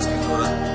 辛苦了。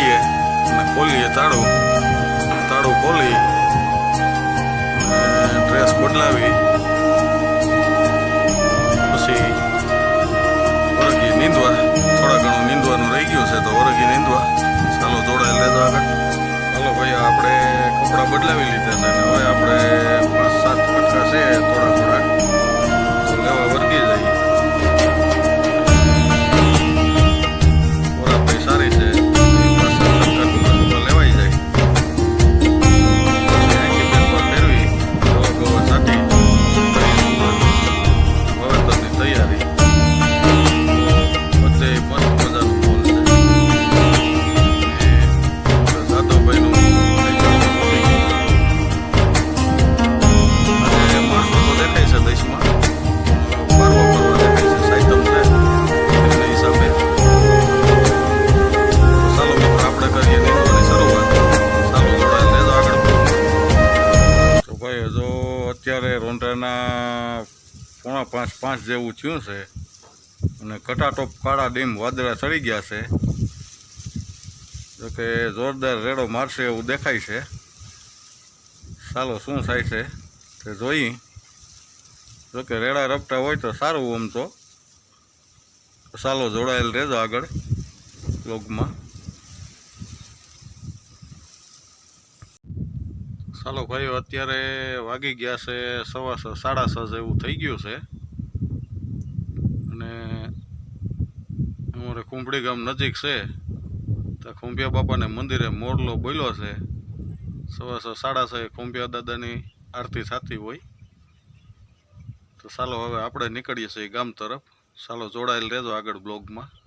કાઢીએ અને ખોલીએ તાળું. તાળું ખોલી ડ્રેસ બદલાવી. પછી વરગી નીંદવા. થોડા ઘણું નીંદવાનું રહી ગયું છે તો વરગી નીંદવા. ચાલો, જોડાયેલ લેતો આગળ. ચાલો ભાઈ આપણે કપડાં બદલાવી લીધા છે. અત્યારે રોંઢાના પોણા પાંચ પાંચ જેવું થયું છે. અને કટાટોપ કાળા ડીમ વાદળા ચડી ગયા છે. જોકે જોરદાર રેડો મારશે એવું દેખાય છે. ચાલો શું થાય છે તે જોઈ. જોકે રેડા રપટા હોય તો સારું આમ તો. ચાલો જોડાયેલ રહેજો આગળ બ્લોગમાં ચાલો ભાઈઓ અત્યારે વાગી ગયા છે સવા છ સાડા છ જેવું થઈ ગયું છે. અને અમારે કુંભળી ગામ નજીક છે. તો ખુંભિયા બાપાને મંદિરે મોરલો બોલ્યો છે. સવા છ સાડા છ ખુંભિયા દાદાની આરતી થતી હોય. તો ચાલો હવે આપણે નીકળીએ છીએ ગામ તરફ. ચાલો જોડાયેલ રહેજો આગળ બ્લોગમાં